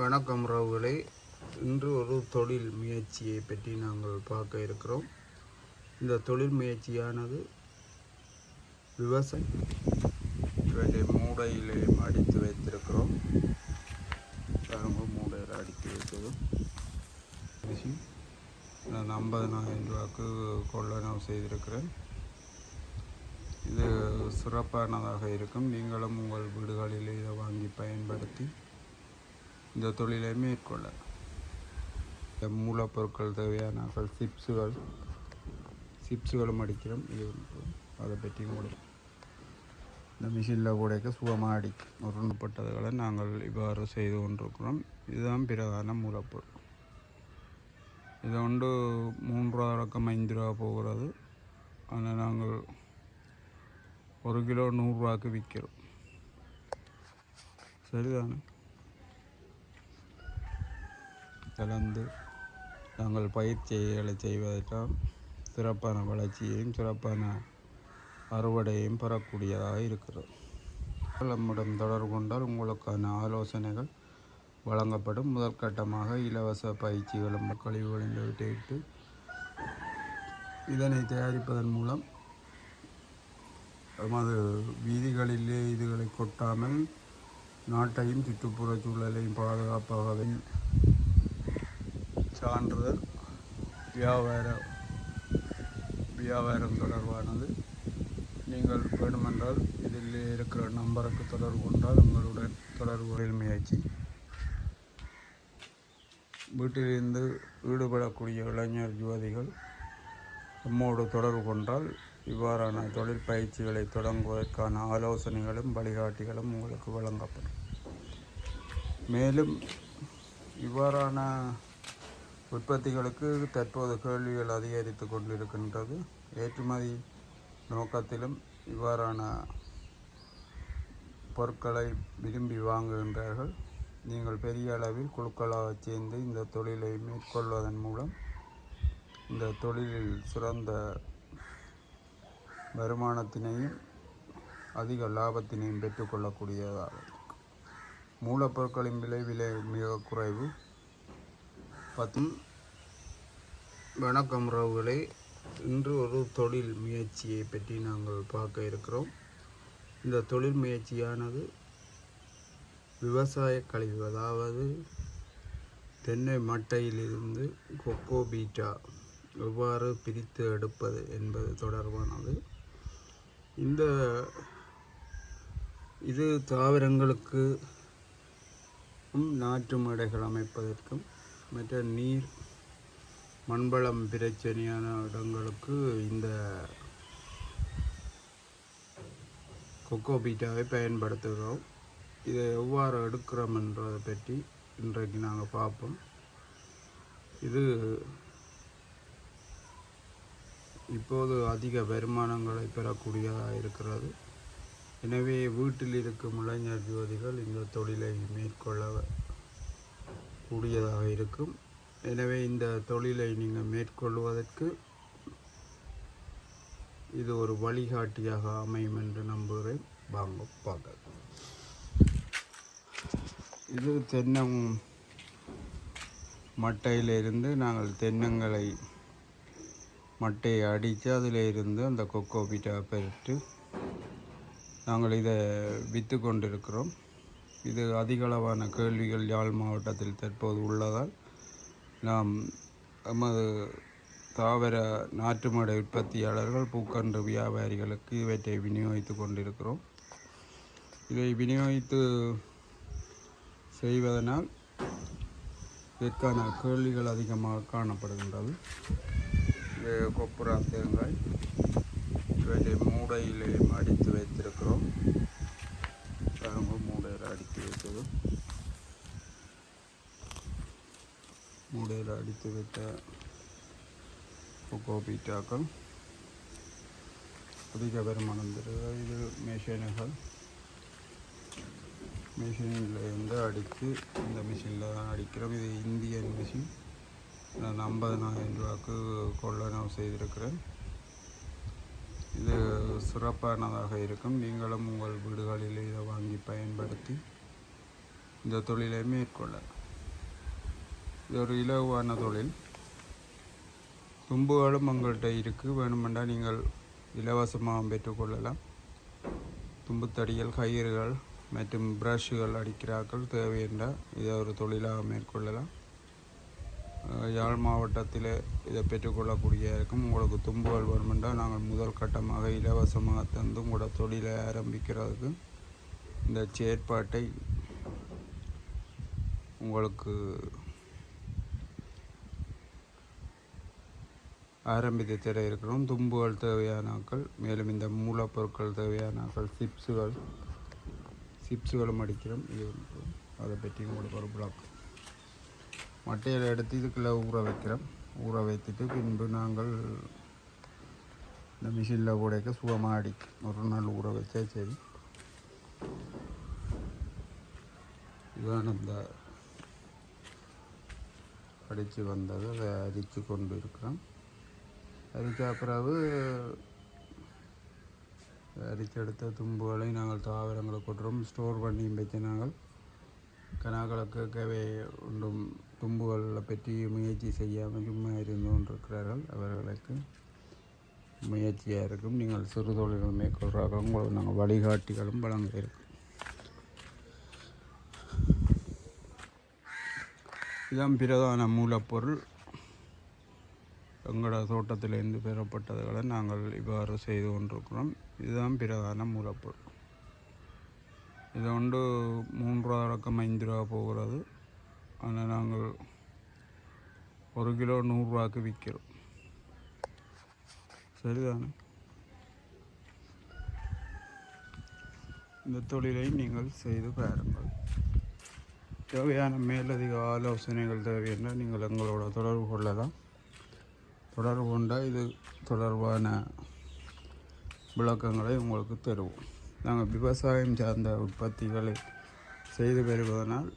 வணக்கம் ராவுகளே இன்று ஒரு தொழில் முயற்சியை பற்றி நாங்கள் பார்க்க இருக்கிறோம். இந்த தொழில் முயற்சியானது விவசாயம். இவற்றை மூடையிலே அடித்து வைத்திருக்கிறோம். பாருங்க மூடையில் அடித்து வைத்ததும் விஷயம் நான் ஐம்பதனாயிரம் ரூபாய்க்கு கொள்ளனவு செய்திருக்கிறேன். இது சிறப்பானதாக இருக்கும். நீங்களும் உங்கள் வீடுகளில் இதை வாங்கி பயன்படுத்தி இந்த தொழிலை மேற்கொள்ள இந்த மூலப்பொருட்கள் தேவையான சிப்ஸுகள் சிப்ஸுகளும் அடிக்கிறோம். இது அதை பற்றி கூட இந்த மிஷினில் உடைக்க சுகமாக அடிக்கும் உருண்டப்பட்டதுகளை நாங்கள் இவ்வாறு செய்து கொண்டிருக்கிறோம். இதுதான் பிரதான மூலப்பொருள். இது வந்து மூன்று ரூபா ரக்கம் ஐந்து ரூபா போகிறது. ஆனால் நாங்கள் ஒரு கிலோ நூறுரூவாக்கு விற்கிறோம். சரிதானே? கலந்து நாங்கள் பயிற்சிகளை செய்வதற்கால் சிறப்பான வளர்ச்சியையும் சிறப்பான அறுவடையும் பெறக்கூடியதாக இருக்கிறது. நம்முடன் தொடர்பு கொண்டால் உங்களுக்கான ஆலோசனைகள் வழங்கப்படும். முதற்கட்டமாக இலவச பயிற்சிகளும் கழிவுகளும் விட்டு இதனை தயாரிப்பதன் மூலம் நமது வீதிகளிலே இதுகளை கொட்டாமல் நாட்டையும் சுற்றுப்புற சூழலையும் பாதுகாப்பாக சான்றிதழ் வியாபார வியாபாரம் தொடர்பானது. நீங்கள் வேண்டுமென்றால் இதில் இருக்கிற நம்பருக்கு தொடர்பு கொண்டால் உங்களுடன் தொடர்பு முயற்சி வீட்டிலிருந்து ஈடுபடக்கூடிய இளைஞர் யுவதிகள் நம்மோடு தொடர்பு கொண்டால் இவ்வாறான தொழில் பயிற்சிகளை தொடங்குவதற்கான ஆலோசனைகளும் வழிகாட்டிகளும் உங்களுக்கு வழங்கப்படும். மேலும் இவ்வாறான உற்பத்திகளுக்கு தற்போது கேள்விகள் அதிகரித்து கொண்டிருக்கின்றது. ஏற்றுமதி நோக்கத்திலும் இவ்வாறான பொருட்களை விரும்பி வாங்குகின்றார்கள். நீங்கள் பெரிய அளவில் குழுக்களாக சேர்ந்து இந்த தொழிலை மேற்கொள்வதன் மூலம் இந்த தொழிலில் சிறந்த வருமானத்தினையும் அதிக லாபத்தினையும் பெற்றுக்கொள்ளக்கூடியதாக மூலப்பொருட்களின் விலை விலை மிக குறைவு. பத்தும் வணக்கம் ராவுகளே இன்று ஒரு தொழில் முயற்சியை பற்றி நாங்கள் பார்க்க இருக்கிறோம். இந்த தொழில் முயற்சியானது விவசாய கழிவு அதாவது தென்னை மட்டையிலிருந்து கொக்கோ பீட்டா எவ்வாறு பிரித்து எடுப்பது என்பது தொடர்பானது. இந்த இது தாவரங்களுக்கு நாற்று மேடைகள் அமைப்பதற்கும் மற்ற நீர் மண்வளம் பிரச்சனையான இடங்களுக்கு இந்த கொக்கோ பீட்டாவை பயன்படுத்துகிறோம். இதை எவ்வாறு எடுக்கிறோம் என்றதை பற்றி இன்றைக்கு நாங்கள் பார்ப்போம். இது இப்போது அதிக வருமானங்களை பெறக்கூடியதாக இருக்கிறது. எனவே வீட்டில் இருக்கும் இளைஞர் ஜோதிகள் இந்த தொழிலை மேற்கொள்ள கூடியதாக இருக்கும். எனவே இந்த தொழிலை நீங்கள் மேற்கொள்வதற்கு இது ஒரு வழிகாட்டியாக அமையும் என்று நம்புகிறேன். வாங்க பார்க்க இது தென்னம் மட்டையிலிருந்து நாங்கள் தென்னங்களை மட்டையை அடித்து அதில் இருந்து அந்த கொக்கோ பீட்டா பெற்று நாங்கள் இதை விற்று கொண்டிருக்கிறோம். இது அதிகளவான கேள்விகள் யாழ் மாவட்டத்தில் தற்போது உள்ளதால் நாம் எமது தாவர நாட்டு உற்பத்தியாளர்கள் பூக்கன்று வியாபாரிகளுக்கு இவற்றை விநியோகித்து கொண்டிருக்கிறோம். இதை விநியோகித்து செய்வதனால் இதற்கான கேள்விகள் அதிகமாக காணப்படுகின்றது. இது கொப்புரா தேங்காய். இவற்றை மூடையிலே அடித்து வைத்திருக்கிறோம். பாருங்க மூடையில் அடித்து வைத்தது மூடையில் அடித்து வைத்த கொக்கோ அதிக வருமானம் தருகிறது இது மிஷினுகள் மிஷினிலேருந்து அடித்து இந்த மிஷினில் தான் அடிக்கிறோம் இது இந்தியன் மிஷின் நான் ஐம்பதனாயிரம் ரூபாய்க்கு கொள்ளனவு செய்திருக்கிறேன் இது சிறப்பானதாக இருக்கும். நீங்களும் உங்கள் வீடுகளில் இதை வாங்கி பயன்படுத்தி இந்த தொழிலை மேற்கொள்ள. இது ஒரு இலகுவான தொழில். தும்புகளும் உங்கள்கிட்ட இருக்குது வேணுமென்றால் நீங்கள் இலவசமாக பெற்றுக்கொள்ளலாம் தும்புத்தடிகள் கயிறுகள் மற்றும் ப்ரஷ்கள் அடிக்கிறார்கள். தேவையென்றால் இதை ஒரு தொழிலாக மேற்கொள்ளலாம். யாழ் மாவட்டத்தில் இதை பெற்றுக்கொள்ளக்கூடிய இருக்கும் உங்களுக்கு தும்புகள் வருமென்றால் நாங்கள் முதல் கட்டமாக இலவசமாக தந்து உங்களோட தொழிலை ஆரம்பிக்கிறதுக்கு இந்த செயற்பாட்டை உங்களுக்கு ஆரம்பித்து தர இருக்கிறோம். தும்புகள் தேவையானாக்கள் மேலும் இந்த மூலப்பொருட்கள் தேவையானாக்கள் சிப்ஸுகள் சிப்ஸுகளும் அடிக்கிறோம். இது அதை பற்றி உங்களுக்கு ஒரு பிளாக் மட்டையில் எடுத்து இதுக்குள்ளே ஊற வைக்கிறோம். ஊற வைத்துட்டு பின்பு நாங்கள் இந்த மிஷினில் உடைக்க சுகமாக அடி. ஒரு நாள் ஊற வச்சா சரி. இதுதான் அந்த அடித்து வந்தது. அதை அரித்து கொண்டு இருக்கிறோம். அரித்த பிறகு அரித்தெடுத்த தும்புகளை நாங்கள் தாவரங்களை கொட்டுறோம். ஸ்டோர் பண்ணியும் வச்சு நாங்கள் கனாக்களை உண்டும் ஒன்றும் பற்றி முயற்சி செய்யாமல் சும்மா இருந்து கொண்டிருக்கிறார்கள் அவர்களுக்கு முயற்சியாக இருக்கும். நீங்கள் சிறு தொழில்கள் மேற்கொள்கிறார்கள் உங்களுக்கு நாங்கள் வழிகாட்டிகளும் வழங்க இருக்கும் இதுதான் பிரதான மூலப்பொருள். எங்களோட தோட்டத்திலிருந்து பெறப்பட்டதுகளை நாங்கள் இவ்வாறு செய்து கொண்டிருக்கிறோம். இதுதான் பிரதான மூலப்பொருள். இது வந்து மூன்று ரூபா ஐந்து ரூபா போகிறது. ஆனால் நாங்கள் ஒரு கிலோ நூறுரூவாக்கு விற்கிறோம். சரிதானே? இந்த தொழிலை நீங்கள் செய்து பாருங்கள். தேவையான மேலதிக ஆலோசனைகள் தேவை என்றால் நீங்கள் எங்களோட தொடர்பு கொள்ளலாம். தொடர்பு கொண்டால் இது தொடர்பான விளக்கங்களை உங்களுக்கு தருவோம். நாங்கள் விவசாயம் சார்ந்த உற்பத்திகளை செய்து வருவதனால்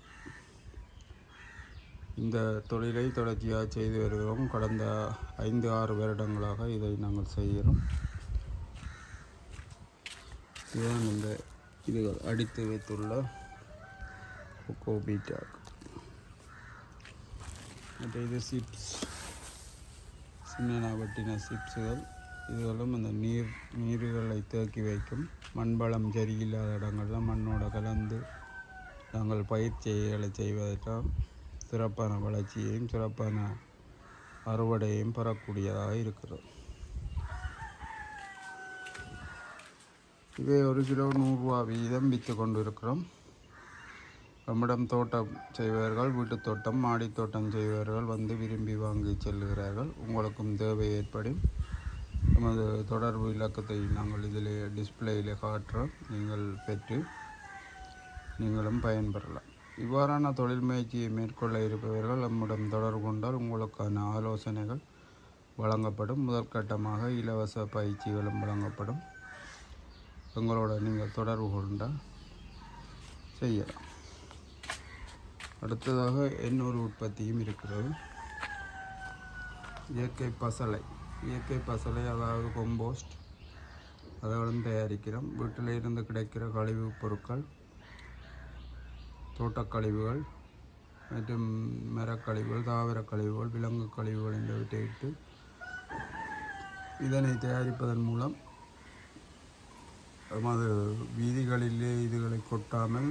இந்த தொழிலை தொடர்ச்சியாக செய்து வருகிறோம். கடந்த ஐந்து ஆறு வருடங்களாக இதை நாங்கள் செய்கிறோம். இதுதான் இந்த இது அடித்து வைத்துள்ள கொக்கோ பீட்டாக் மற்ற இது சிப்ஸ் சின்ன வெட்டின சிப்ஸுகள். இதுகளும் அந்த நீர் நீர்களை தேக்கி வைக்கும். மண்வளம் சரியில்லாத இடங்களில் மண்ணோட கலந்து நாங்கள் பயிற்சிகளை செய்வதற்காக சிறப்பான வளர்ச்சியையும் சிறப்பான அறுவடையும் பெறக்கூடியதாக இருக்கிறது. இவை ஒரு கிலோ நூறுரூவா வீதம் விற்று கொண்டு இருக்கிறோம் நம்மிடம் தோட்டம் செய்பவர்கள் வீட்டுத் தோட்டம் மாடித் தோட்டம் செய்பவர்கள் வந்து விரும்பி வாங்கி செல்கிறார்கள். உங்களுக்கும் தேவை ஏற்படும் நமது தொடர்பு இலக்கத்தை நாங்கள் இதில் டிஸ்பிளேயில் காட்டுறோம். நீங்கள் பெற்று நீங்களும் பயன்பெறலாம். இவ்வாறான தொழில் முயற்சியை மேற்கொள்ள இருப்பவர்கள் நம்மிடம் தொடர்பு கொண்டால் உங்களுக்கான ஆலோசனைகள் வழங்கப்படும். முதற்கட்டமாக இலவச பயிற்சிகளும் வழங்கப்படும். எங்களோட நீங்கள் தொடர்பு கொண்டால் செய்யலாம். அடுத்ததாக எண்ணூறு உற்பத்தியும் இருக்கிறது. இயற்கை பசலை இயற்கை பசலை அதாவது கொம்போஸ்ட் அதோடும் தயாரிக்கிறோம். வீட்டில் இருந்து கிடைக்கிற கழிவுப் பொருட்கள் தோட்டக் கழிவுகள் மற்றும் மரக்கழிவுகள் தாவர கழிவுகள் விலங்கு கழிவுகள் என்பவற்றை இட்டு இதனை தயாரிப்பதன் மூலம் நமது வீதிகளிலே இதுகளை கொட்டாமல்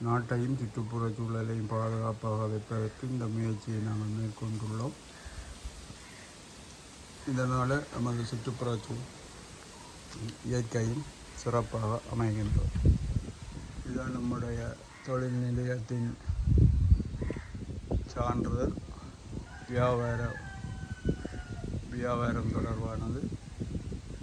நாட்டையும் சுற்றுப்புற சூழலையும் பாதுகாப்பாக வைப்பதற்கு இந்த முயற்சியை நாங்கள் மேற்கொண்டுள்ளோம். இதனால் நமது சுற்றுப்புற சூழ் இயற்கையும் சிறப்பாக அமைகின்றோம். இதுதான் நம்முடைய தொழில் நிலையத்தின் சான்றிதழ் வியாபார வியாபாரம் தொடர்பானது.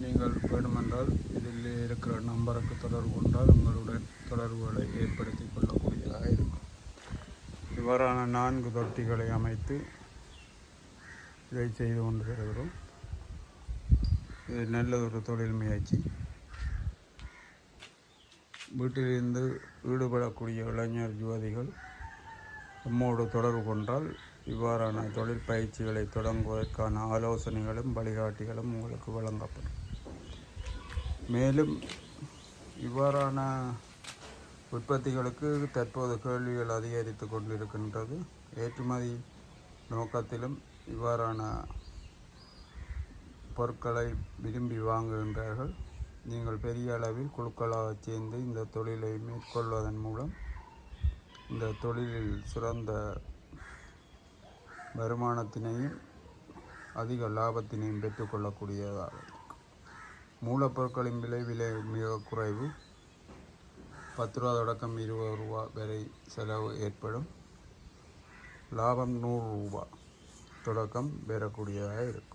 நீங்கள் வேண்டுமென்றால் இதில் இருக்கிற நம்பருக்கு தொடர்பு கொண்டால் உங்களுடன் தொடர்புகளை ஏற்படுத்தி கொள்ளக்கூடியதாக இருக்கும். இவ்வாறான நான்கு தொட்டிகளை அமைத்து இதை செய்து கொண்டு வருகிறோம். இது நல்லதொரு தொழில் முயற்சி. வீட்டிலிருந்து ஈடுபடக்கூடிய இளைஞர் யுவதிகள் நம்மோடு தொடர்பு கொண்டால் இவ்வாறான தொழில் பயிற்சிகளை தொடங்குவதற்கான ஆலோசனைகளும் வழிகாட்டிகளும் உங்களுக்கு வழங்கப்படும். மேலும் இவ்வாறான உற்பத்திகளுக்கு தற்போது கேள்விகள் அதிகரித்து கொண்டிருக்கின்றது. ஏற்றுமதி நோக்கத்திலும் இவ்வாறான பொருட்களை விரும்பி வாங்குகின்றார்கள். நீங்கள் பெரிய அளவில் குழுக்களாக சேர்ந்து இந்த தொழிலை மேற்கொள்வதன் மூலம் இந்த தொழிலில் சிறந்த வருமானத்தினையும் அதிக லாபத்தினையும் பெற்றுக்கொள்ளக்கூடியதாக மூலப்பொருட்களின் விலை விலை மிக குறைவு. பத்து ரூபா தொடக்கம் இருபது ரூபா வரை செலவு ஏற்படும். லாபம் நூறு ரூபா தொடக்கம் பெறக்கூடியதாக இருக்கும்.